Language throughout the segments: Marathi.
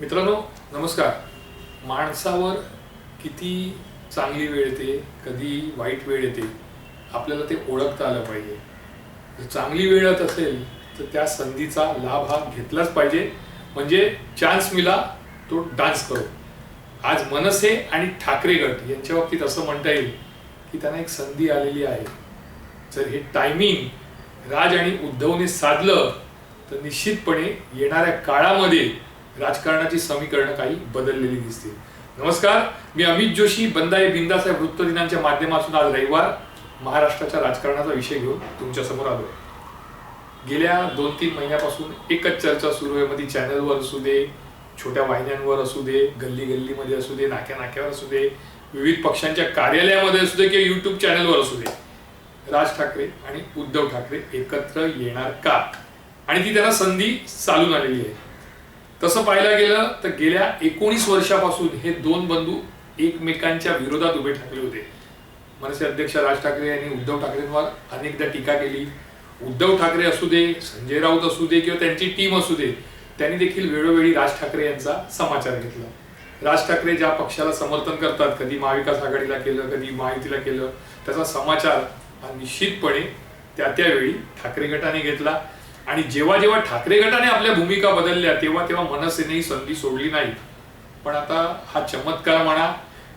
मित्रांनो नमस्कार. माणसावर किती चांगली वेळ येते कधी वाईट वेळ येते आपल्याला ते ओळखता आलं पाहिजे. जर चांगली वेळ येत असेल तर त्या संधीचा लाभ हा घेतलाच पाहिजे. म्हणजे चान्स मिला तो डान्स करो. आज मनसे आणि ठाकरे गट यांच्या बाबतीत असं म्हणता येईल की त्यांना एक संधी आलेली आहे. जर हे टायमिंग राज आणि उद्धवने साधलं तर निश्चितपणे येणाऱ्या काळामध्ये राजकारणाची समीकरणं काही बदललेली दिसतील. नमस्कार मी अमित जोशी बंदाये बिंदासाहेब या वृत्तदिनांच्या माध्यमातून आज रविवार. महाराष्ट्राच्या राजकारणाचा विषय घेऊन तुमच्यासमोर आलोय. गेल्या दोन तीन महिन्यापासून एकच चर्चा सुरू आहे मध्ये चॅनलवर असू दे छोट्या वाहिन्यांवर असू दे गल्ली गल्लीमध्ये असू दे नाक्या नाक्यावर असू दे विविध पक्षांच्या कार्यालयामध्ये असू दे किंवा युट्यूब चॅनलवर असू दे. राज ठाकरे आणि उद्धव ठाकरे एकत्र येणार का? आणि ती त्यांना संधी चालून आलेली आहे. तसं पाहायला गेलं तर गेल्या एकोणीस वर्षापासून हे दोन बंधू एकमेकांच्या विरोधात उभे ठाकले होते. मनसे अध्यक्ष राज ठाकरे यांनी उद्धव ठाकरेंवर अनेकदा टीका केली. उद्धव ठाकरे असू दे संजय राऊत असू दे किंवा त्यांची टीम असू दे त्यांनी देखील वेळोवेळी राज ठाकरे यांचा समाचार घेतला. राज ठाकरे ज्या पक्षाला समर्थन करतात कधी महाविकास आघाडीला केलं कधी महायुतीला केलं त्याचा समाचार हा निश्चितपणे त्या त्यावेळी ठाकरे गटाने घेतला. आणि जेव्हा जेव्हा ठाकरे गटाने आपल्या भूमिका बदलल्या तेव्हा तेव्हा मनसेनेही संधी सोडली नाही. पण आता हा चमत्कार म्हणा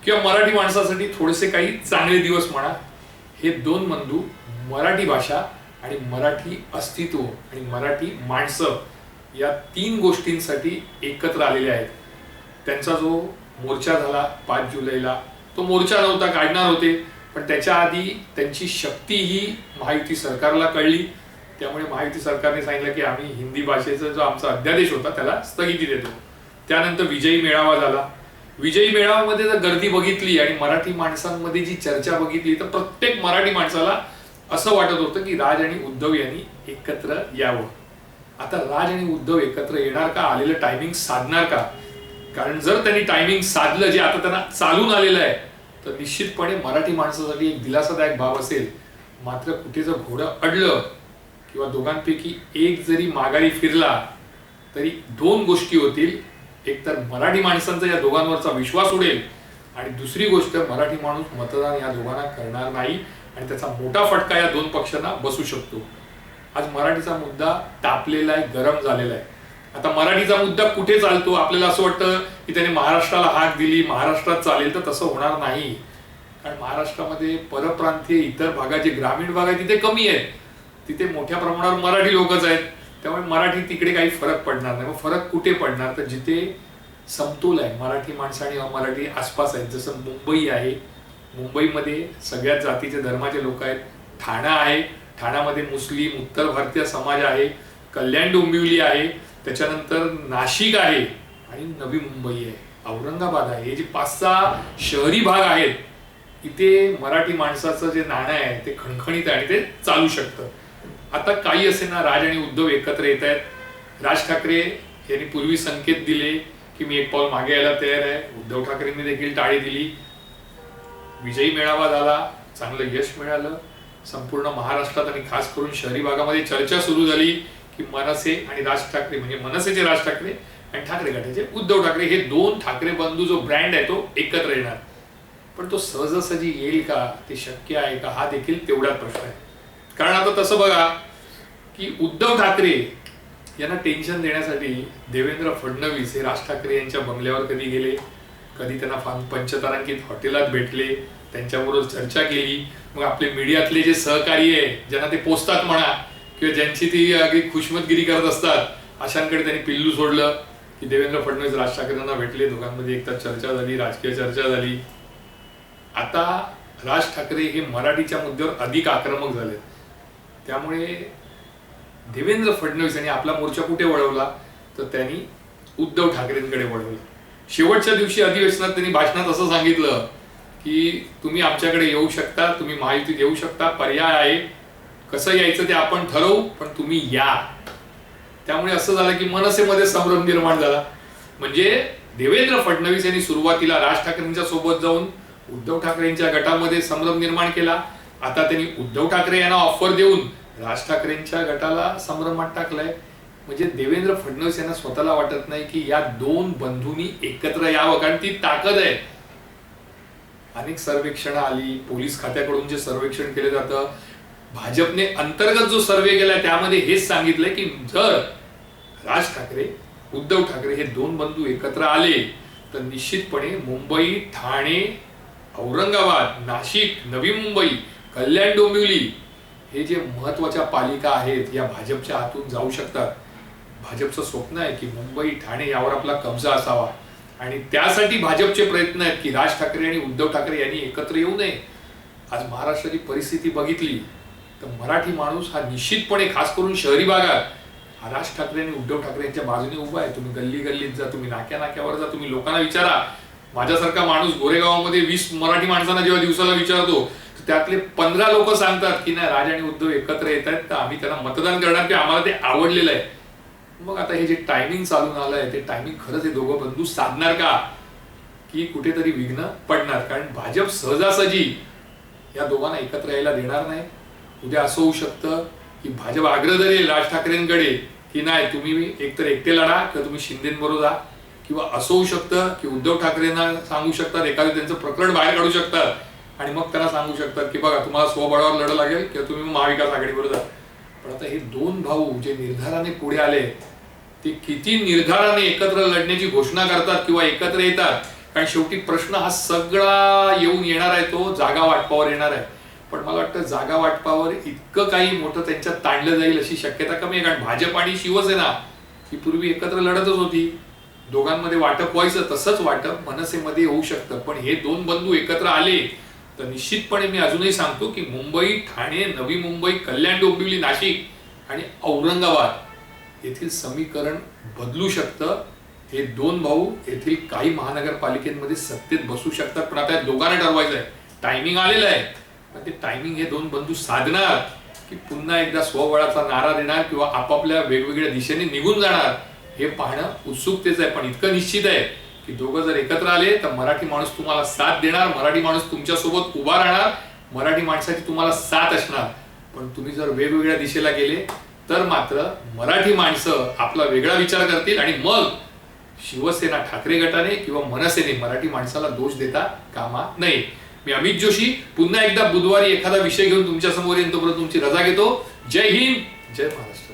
किंवा मराठी माणसासाठी थोडेसे काही चांगले दिवस म्हणा हे दोन बंधू मराठी भाषा आणि मराठी अस्तित्व आणि मराठी माणसं या तीन गोष्टींसाठी एकत्र आलेले आहेत. त्यांचा जो मोर्चा झाला पाच जुलैला तो मोर्चा नव्हता काढणार होते पण त्याच्या आधी त्यांची शक्ती ही माहिती सरकारला कळली. त्यामुळे महायुती सरकारने सांगितलं की आम्ही हिंदी भाषेचा जो आमचा अध्यादेश होता त्याला स्थगिती देतो. त्यानंतर विजयी मेळावा झाला. विजयी मेळाव्यामध्ये जर गर्दी बघितली आणि मराठी माणसांमध्ये जी चर्चा बघितली तर प्रत्येक मराठी माणसाला असं वाटत होतं की राज आणि उद्धव यांनी एकत्र यावं. आता राज आणि उद्धव एकत्र येणार का? आलेलं टायमिंग साधणार का? कारण जर त्यांनी टायमिंग साधलं जे आता त्यांना चालून आलेलं आहे तर निश्चितपणे मराठी माणसासाठी एक दिलासादायक भाव असेल. मात्र कुठे जर घोडं अडलं किंवा दोघांपैकी एक जरी माघारी फिरला तरी दोन गोष्टी होतील. एक तर मराठी माणसांचा या दोघांवरचा विश्वास उडेल आणि दुसरी गोष्ट मराठी माणूस मतदान या दोघांना करणार नाही आणि त्याचा मोठा फटका या दोन पक्षांना बसू शकतो. आज मराठीचा मुद्दा तापलेला आहे गरम झालेला आहे. आता मराठीचा मुद्दा कुठे चालतो? आपल्याला असं वाटतं की त्याने महाराष्ट्राला हाक दिली महाराष्ट्रात चालेल तर तसं होणार नाही. कारण महाराष्ट्रामध्ये परप्रांतीय इतर भागाचे ग्रामीण भाग आहे तिथे कमी आहे तिथे मोठ्या प्रमाणावर मराठी लोकच आहेत. त्यामुळे मराठी तिकडे काही फरक पडणार नाही. मग फरक कुठे पडणार? तर जिथे समतोल आहे मराठी माणसं आणि मराठी आसपास आहेत जसं मुंबई आहे. मुंबईमध्ये सगळ्याच जातीचे धर्माचे लोक आहेत. ठाणा आहे. ठाण्यामध्ये मुस्लिम उत्तर भारतीय समाज आहे. कल्याण डोंबिवली आहे. त्याच्यानंतर नाशिक आहे आणि नवी मुंबई आहे. औरंगाबाद आहे. हे जे पाच सहा शहरी भाग आहेत इथे मराठी माणसाचं जे नाणं आहे ते खणखणीत आहे आणि ते चालू शकतं. आता काही असे ना राज आणि उद्धव एकत्र येत आहेत. राज ठाकरे यांनी पूर्वी संकेत दिले की मी एक पाऊल मागे यायला तयार आहे. उद्धव ठाकरेंनी देखील टाळी दिली. विजयी मेळावा झाला चांगलं यश मिळालं. संपूर्ण महाराष्ट्रात आणि खास करून शहरी भागामध्ये चर्चा सुरू झाली की मनसे आणि राज ठाकरे म्हणजे मनसेचे राज ठाकरे आणि ठाकरे गटाचे उद्धव ठाकरे हे दोन ठाकरे बंधू जो ब्रँड आहे तो एकत्र येणार. पण तो सहजासहजी येईल का ते शक्य आहे का हा देखील तेवढाच प्रश्न आहे. कारण आता तसं बघा की उद्धव ठाकरे यांना टेन्शन देण्यासाठी देवेंद्र फडणवीस हे राज ठाकरे यांच्या बंगल्यावर कधी गेले कधी त्यांना पंचतारांकित हॉटेलात भेटले त्यांच्याबरोबर चर्चा केली. मग आपले मीडियातले जे सहकारी आहे ज्यांना ते पोचतात म्हणा किंवा ज्यांची ती अगदी खुशमतगिरी करत असतात अशांकडे त्यांनी पिल्लू सोडलं की देवेंद्र फडणवीस राज ठाकरेंना भेटले. दोघांमध्ये एकदा चर्चा झाली राजकीय चर्चा झाली. आता राज ठाकरे हे मराठीच्या मुद्द्यावर अधिक आक्रमक झाले त्यामुळे देवेंद्र फडणवीस यांनी आपला मोर्चा कुठे वळवला? तर त्यांनी उद्धव ठाकरेंकडे वळवला. शेवटच्या दिवशी अधिवेशनात त्यांनी भाषणात असं सांगितलं की तुम्ही आमच्याकडे येऊ शकता तुम्ही माहिती देऊ शकता पर्याय आहे. कसं यायचं ते आपण ठरवू पण तुम्ही या. त्यामुळे असं झालं की मनसेमध्ये संभ्रम निर्माण झाला. म्हणजे देवेंद्र फडणवीस यांनी सुरुवातीला राज ठाकरेंच्या सोबत जाऊन उद्धव ठाकरेंच्या गटामध्ये संभ्रम निर्माण केला. आता त्यांनी उद्धव ठाकरे यांना ऑफर देऊन राज ठाकरेंच्या गटाला संभ्रमात टाकलाय. म्हणजे देवेंद्र फडणवीस यांना स्वतःला वाटत नाही की या दोन बंधूंनी एकत्र यावं कारण ती ताकद आहे. अनेक सर्वेक्षण आली पोलीस खात्याकडून जे सर्वेक्षण केलं जातं. भाजपने अंतर्गत जो सर्वे केला त्यामध्ये हेच सांगितलंय की जर राज ठाकरे उद्धव ठाकरे हे दोन बंधू एकत्र आले तर निश्चितपणे मुंबई ठाणे औरंगाबाद नाशिक नवी मुंबई कल्याण डोंबिवली हे जे महत्त्वाच्या पालिका आहेत या भाजपच्या हातून जाऊ शकतात. भाजपचं स्वप्न आहे की मुंबई ठाणे यावर आपला कब्जा असावा. आणि त्यासाठी भाजपचे प्रयत्न आहेत की राज ठाकरे आणि उद्धव ठाकरे यांनी एकत्र येऊ नये. आज महाराष्ट्राची परिस्थिती बघितली तर मराठी माणूस हा निश्चितपणे खास करून शहरी भागात हा राज ठाकरे आणि उद्धव ठाकरे यांच्या बाजूने उभा आहे. तुम्ही गल्ली गल्लीत जा तुम्ही नाक्या नाक्यावर जा तुम्ही लोकांना विचारा. माझ्यासारखा माणूस गोरेगावामध्ये वीस मराठी माणसांना जेव्हा दिवसाला विचारतो त्यातले पंधरा लोक सांगतात की नाही राज आणि उद्धव एकत्र येत आहेत तर आम्ही त्यांना मतदान करणार की आम्हाला ते आवडलेलं आहे. मग आता हे जे टायमिंग चालून आलंय ते टायमिंग खरंच हे दोघं बंधू साधणार का? की कुठेतरी विघ्न पडणार कारण भाजप सहजासहजी या दोघांना एकत्र यायला देणार नाही. उद्या असं होऊ शकतं की भाजप आग्रह धरेल राज ठाकरेंकडे की नाही तुम्ही एकतर एकटे लढा किंवा तुम्ही शिंदेबरोबर जा. किंवा असं होऊ शकतं की उद्धव ठाकरेंना सांगू शकतात एखादं त्यांचं प्रकरण बाहेर काढू शकतात. आणि मग त्याला सांगू शकतात की बघा तुम्हाला स्वबळावर लढ लागेल किंवा तुम्ही महाविकास आघाडीवर जा. पण आता हे दोन भाऊ जे निर्धाराने पुढे आले ते किती निर्धाराने एकत्र लढण्याची घोषणा करतात किंवा एकत्र येतात? कारण शेवटी प्रश्न हा सगळा येऊन येणार आहे तो जागा वाटपावर येणार आहे. पण मला वाटतं जागा वाटपावर इतकं काही मोठं त्यांच्यात ताणलं जाईल अशी शक्यता कमी आहे. कारण भाजप आणि शिवसेना ही पूर्वी एकत्र लढतच होती. दोघांमध्ये वाटप व्हायचं तसंच वाटप मनसेमध्ये होऊ शकतं. पण हे दोन बंधू एकत्र आले तर निश्चितपणे मी अजूनही सांगतो की मुंबई ठाणे नवी मुंबई कल्याण डोंबिवली नाशिक आणि औरंगाबाद येथील समीकरण बदलू शकतं. हे दोन भाऊ येथील काही महानगरपालिकेमध्ये सत्तेत बसू शकतात. पण आता दोघांना ठरवायचं आहे. टायमिंग आलेलं आहे. पण ते टायमिंग हे दोन बंधू साधणार की पुन्हा एकदा स्वबळाचा नारा देणार किंवा आपापल्या वेगवेगळ्या दिशेने निघून जाणार हे पाहणं उत्सुकतेचं आहे. पण इतकं निश्चित आहे की दोघं जर एकत्र आले तर मराठी माणूस तुम्हाला साथ देणार मराठी माणूस तुमच्यासोबत उभा राहणार मराठी माणसाची तुम्हाला साथ असणार. पण तुम्ही जर वेगवेगळ्या दिशेला गेले तर मात्र मराठी माणसं आपला वेगळा विचार करतील आणि मग शिवसेना ठाकरे गटाने किंवा मनसेने मराठी माणसाला दोष देता कामा नये. मी अमित जोशी पुन्हा एकदा बुधवारी एखादा विषय घेऊन तुमच्यासमोर येईन तोपर्यंत तुमची रजा घेतो. जय हिंद. जय महाराष्ट्र.